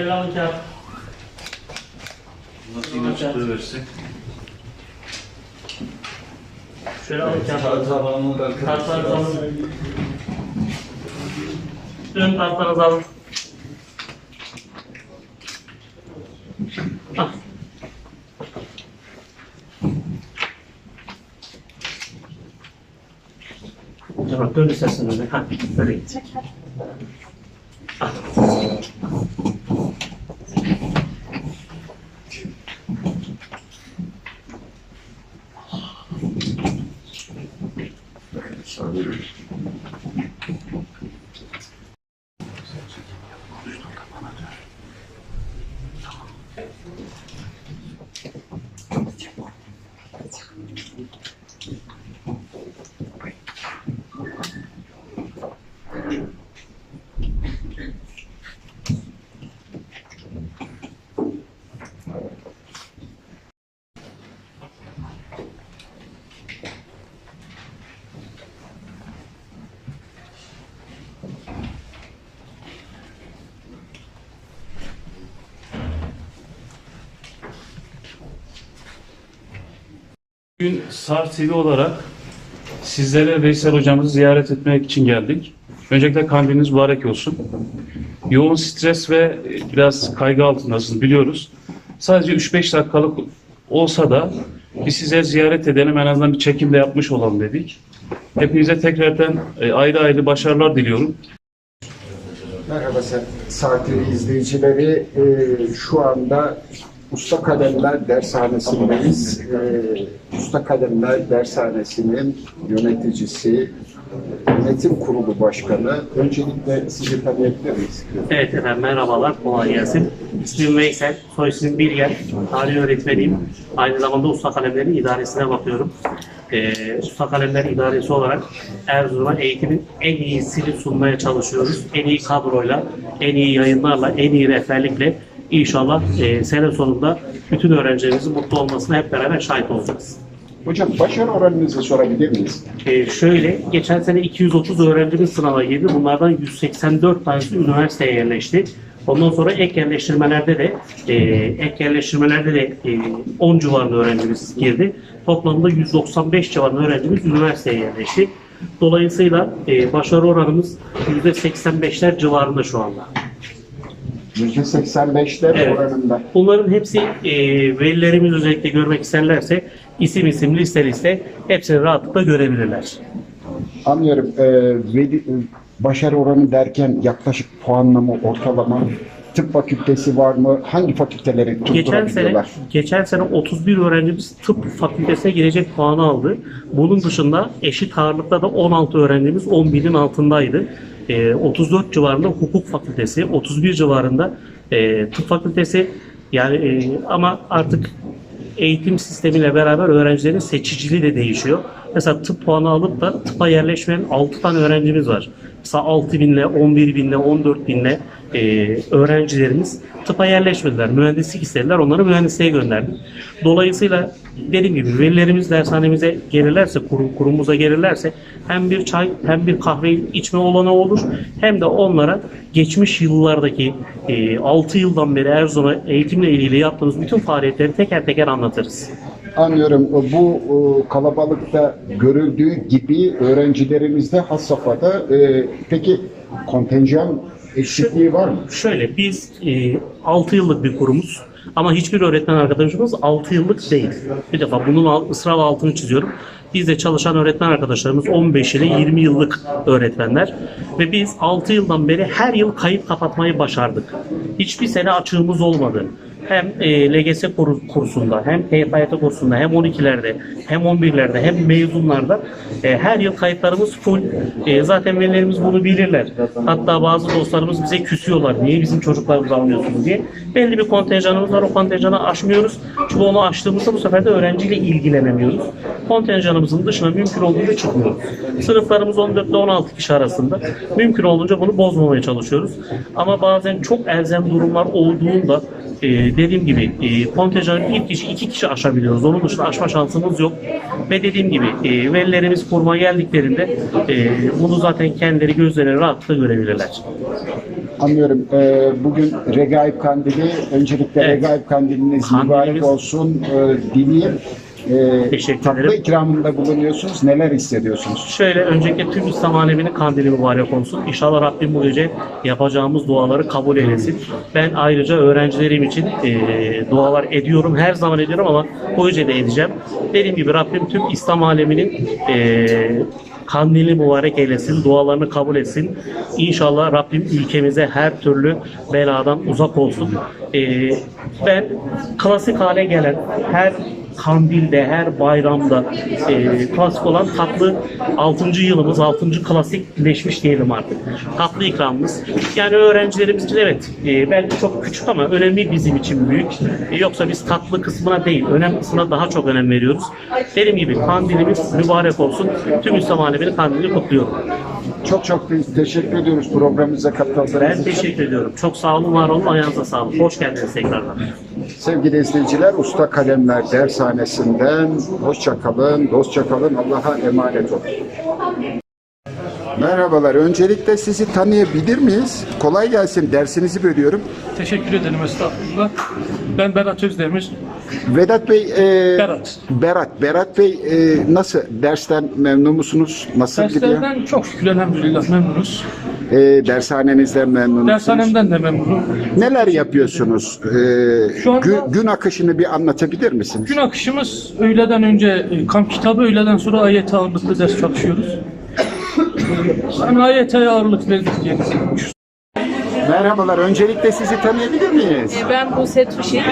Şöyle alın kağıt. Nasıl çıktı versek? Şöyle alın kağıt. Kartlarınızı alın. Ön kartlarınızı alın. Ah. Tamam, dön istersen öyle. Ha, böyle git. Amém. Bugün SAR TV olarak sizlere Veysel hocamızı ziyaret etmek için geldik. Öncelikle kandiliniz mübarek olsun. Yoğun stres ve biraz kaygı altındasınız biliyoruz. Sadece 3-5 dakikalık olsa da bir size ziyaret edelim en azından bir çekim de yapmış olalım dedik. Hepinize tekrardan e, ayrı ayrı başarılar diliyorum. Merhaba Sa- Saat izleyicileri. Ee, şu anda Usta Kalemler Dershanesi'ndeyiz. Ee, Usta Kalemler Dershanesi'nin yöneticisi, yönetim kurulu başkanı. Öncelikle sizi tanıyabilir miyiz? Evet efendim merhabalar, kolay gelsin. İsmim Veysel, soy ismim Bilger, tarih öğretmeniyim. Aynı zamanda Usta Kalemleri İdaresi'ne bakıyorum. Ee, Usta Kalemleri İdaresi olarak Erzurum'a eğitimin en iyisini sunmaya çalışıyoruz. En iyi kadroyla, en iyi yayınlarla, en iyi rehberlikle inşallah e, sene sonunda bütün öğrencilerimizin mutlu olmasına hep beraber şahit olacağız. Hocam başarı oranınızı sorabilir miyiz? Ee, şöyle, geçen sene 230 öğrencimiz sınava girdi. Bunlardan 184 tanesi üniversiteye yerleşti. Ondan sonra ek yerleştirmelerde de e, ek yerleştirmelerde de e, 10 civarında öğrencimiz girdi. Toplamda 195 civarında öğrencimiz üniversiteye yerleşti. Dolayısıyla e, başarı oranımız %85'ler civarında şu anda. %85'ler Evet. oranında. Bunların hepsi e, velilerimiz özellikle görmek isterlerse isim isim liste liste hepsini rahatlıkla görebilirler. Anlıyorum. Ee, veli- e, başarı oranı derken yaklaşık puanlama, ortalama, tıp fakültesi var mı? Hangi fakülteleri Geçen sene geçen sene 31 öğrencimiz tıp fakültesine girecek puanı aldı. Bunun dışında eşit ağırlıkta da 16 öğrencimiz 11'in altındaydı. Ee, 34 civarında hukuk fakültesi, 31 civarında e, tıp fakültesi. Yani e, ama artık eğitim sistemiyle beraber öğrencilerin seçiciliği de değişiyor. Mesela tıp puanı alıp da tıpa yerleşmeyen 6 tane öğrencimiz var. Mesela 6 binle, 11 binle, 14 binle e, öğrencilerimiz tıpa yerleşmediler. Mühendislik istediler, onları mühendisliğe gönderdik. Dolayısıyla dediğim gibi velilerimiz dershanemize gelirlerse, kurum, kurumumuza gelirlerse hem bir çay hem bir kahve içme olanağı olur hem de onlara geçmiş yıllardaki e, 6 yıldan beri Erzurum'a eğitimle ilgili yaptığımız bütün faaliyetleri teker teker anlatırız. Anlıyorum. Bu e, kalabalıkta görüldüğü gibi öğrencilerimizde has safhada. E, peki kontenjan eksikliği var mı? Şöyle biz e, 6 yıllık bir kurumuz ama hiçbir öğretmen arkadaşımız 6 yıllık değil. Bir defa bunun ısrarla altını çiziyorum. Bizde çalışan öğretmen arkadaşlarımız 15 ile 20 yıllık öğretmenler ve biz 6 yıldan beri her yıl kayıp kapatmayı başardık. Hiçbir sene açığımız olmadı. Hem e, LGS kur- kursunda, hem TYT kursunda, hem 12'lerde, hem 11'lerde, hem mezunlarda e, her yıl kayıtlarımız full. E, zaten velilerimiz bunu bilirler. Hatta bazı dostlarımız bize küsüyorlar. Niye bizim çocuklarımızı almıyorsunuz diye. Belli bir kontenjanımız var. O kontenjanı aşmıyoruz. Çünkü onu aştığımızda bu sefer de öğrenciyle ilgilenemiyoruz. Kontenjanımızın dışına mümkün olduğunca çıkmıyoruz. Sınıflarımız 14 ile 16 kişi arasında. Mümkün olduğunca bunu bozmamaya çalışıyoruz. Ama bazen çok elzem durumlar olduğunda e, dediğim gibi e, kontenjanı bir kişi iki kişi aşabiliyoruz. Onun dışında aşma şansımız yok. Ve dediğim gibi e, velilerimiz kurma geldiklerinde e, bunu zaten kendileri gözlerine rahatlıkla görebilirler. Anlıyorum. Ee, bugün Regaib Kandili, öncelikle Evet. Regaib Kandiliniz Kandilimiz- mübarek olsun e, dileyim. Ee, Teşekkür tatlı ederim. ikramında bulunuyorsunuz. Neler hissediyorsunuz? Şöyle öncelikle tüm İslam aleminin kandili mübarek olsun. İnşallah Rabbim bu gece yapacağımız duaları kabul eylesin. Ben ayrıca öğrencilerim için e, dualar ediyorum. Her zaman ediyorum ama bu gece de edeceğim. Dediğim gibi Rabbim tüm İslam aleminin e, kandili mübarek eylesin. Dualarını kabul etsin. İnşallah Rabbim ülkemize her türlü beladan uzak olsun. E, ben klasik hale gelen her kandilde, her bayramda e, klasik olan tatlı 6. yılımız, 6. klasikleşmiş diyelim artık. Tatlı ikramımız. Yani öğrencilerimiz için evet e, belki çok küçük ama önemli bizim için büyük. E, yoksa biz tatlı kısmına değil, önem kısmına daha çok önem veriyoruz. Dediğim gibi kandilimiz mübarek olsun. Tüm İslam aleminin kandilini kutluyorum. Çok çok te- teşekkür ediyoruz programımıza katıldığınız Ben için. teşekkür ediyorum. Çok sağ olun, var olun. Ayağınıza sağlık. Hoş geldiniz tekrardan. Sevgili izleyiciler, Usta Kalemler Dershanesi'nden hoşça kalın, dostça kalın, Allah'a emanet olun. Merhabalar, öncelikle sizi tanıyabilir miyiz? Kolay gelsin, dersinizi bölüyorum. Teşekkür ederim estağfurullah. Ben Berat Özdemir. Vedat Bey, e, Berat. Berat, Berat Bey e, nasıl, dersten memnun musunuz? Nasıl gidiyor? Derslerden çok şükür elhamdülillah memnunuz. E, dershanenizden memnun musunuz? Dershanemden de memnunum. Neler yapıyorsunuz? E, Şu anda- gün, gün akışını bir anlatabilir misiniz? Gün akışımız öğleden önce e, kamp kitabı, öğleden sonra ayet ağırlıklı ders çalışıyoruz. Yani ayete ağırlık verdik diye düşünüyorum. Merhabalar, öncelikle sizi tanıyabilir miyiz? Ben Buse Tuşik.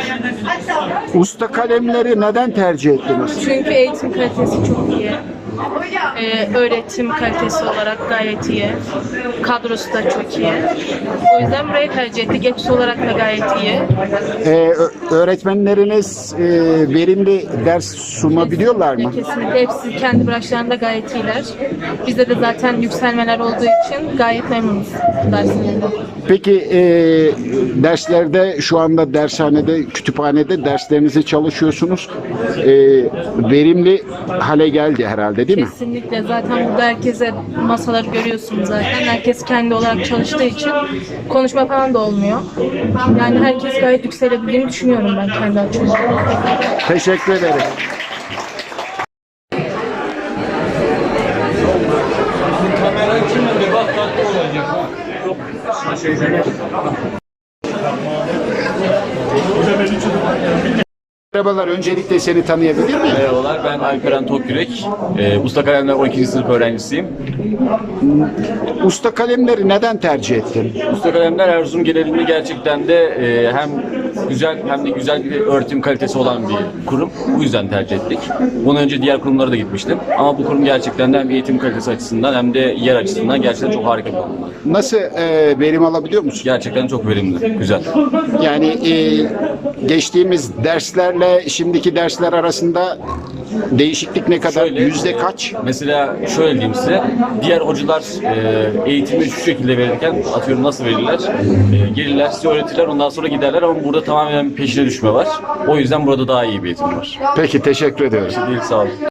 Usta kalemleri neden tercih ettiniz? Çünkü eğitim kalitesi çok iyi. Ee, öğretim kalitesi olarak gayet iyi. Kadrosu da çok iyi. O yüzden burayı tercih ettik. Hepsi olarak da gayet iyi. Ee, öğretmenleriniz e, verimli ders sunabiliyorlar mı? Kesinlikle hepsi kendi branşlarında gayet iyiler. Bizde de zaten yükselmeler olduğu için gayet memnunuz derslerinden. Peki e, derslerde şu anda dershanede, kütüphanede derslerinizi çalışıyorsunuz. E, verimli hale geldi herhalde değil mi? Kesinlikle zaten burada herkese masaları görüyorsunuz zaten. Herkes kendi olarak çalıştığı için konuşma falan da olmuyor. Yani herkes gayet yükselebildiğini düşünüyorum ben kendi açımdan. Teşekkür ederim. Merhabalar, öncelikle seni tanıyabilir miyim? Merhabalar, ben Alperen Tokyürek. Ee, Usta Kalemler 12. sınıf öğrencisiyim. Usta kalemleri neden tercih ettin? Usta Kalemler Erzurum genelinde gerçekten de e, hem güzel hem de güzel bir öğretim kalitesi olan bir kurum. Bu yüzden tercih ettik. Bundan önce diğer kurumlara da gitmiştim. Ama bu kurum gerçekten de hem eğitim kalitesi açısından hem de yer açısından gerçekten çok harika bir kurum. Nasıl e, verim alabiliyor musun? Gerçekten çok verimli, güzel. Yani e, geçtiğimiz derslerle şimdiki dersler arasında değişiklik ne kadar? Şöyle, Yüzde kaç? Mesela şöyle diyeyim size, diğer hocalar e, eğitimi şu şekilde verirken, atıyorum nasıl verirler, e, gelirler, size öğretirler, ondan sonra giderler ama burada tamamen peşine düşme var. O yüzden burada daha iyi bir eğitim var. Peki teşekkür ediyoruz. Değil, sağ olun.